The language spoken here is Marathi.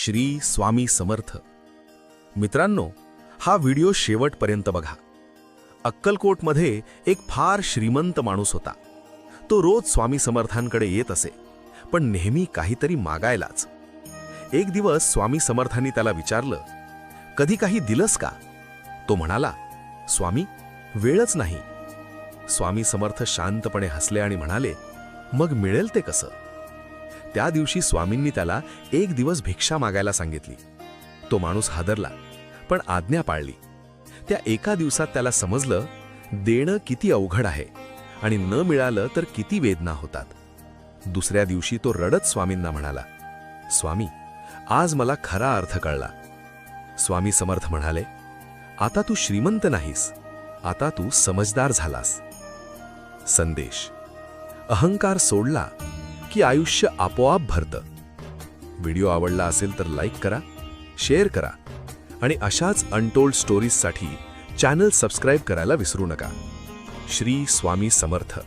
श्री स्वामी समर्थ. मित्रांनो हा व्हिडिओ शेवटपर्यंत बघा. अक्कलकोटमध्ये एक फार श्रीमंत माणूस होता. तो रोज स्वामी समर्थांकडे येत असे पण नेहमी काहीतरी मागायलाच. एक दिवस स्वामी समर्थांनी त्याला विचारलं कधी काही दिलंस का? तो म्हणाला स्वामी वेळच नाही. स्वामी समर्थ शांतपणे हसले आणि म्हणाले मग मिळेल ते कसं? त्या दिवशी स्वामींनी त्याला एक दिवस भिक्षा मागायला सांगितली. तो माणूस हादरला पण आज्ञा पाळली. त्या एका दिवसात त्याला समजलं देणं किती अवघड आहे आणि न मिळालं तर किती वेदना होतात. दुसऱ्या दिवशी तो रडत स्वामींना म्हणाला स्वामी आज मला खरा अर्थ कळला. स्वामी समर्थ म्हणाले आता तू श्रीमंत नाहीस आता तू समजदार झालास. संदेश. अहंकार सोडला की आयुष्य आपोआप भरतं. व्हिडिओ आवडला असेल तर लाईक करा शेअर करा आणि अशाच अनटोल्ड स्टोरीजसाठी चॅनल सबस्क्राईब करायला विसरू नका. श्री स्वामी समर्थ.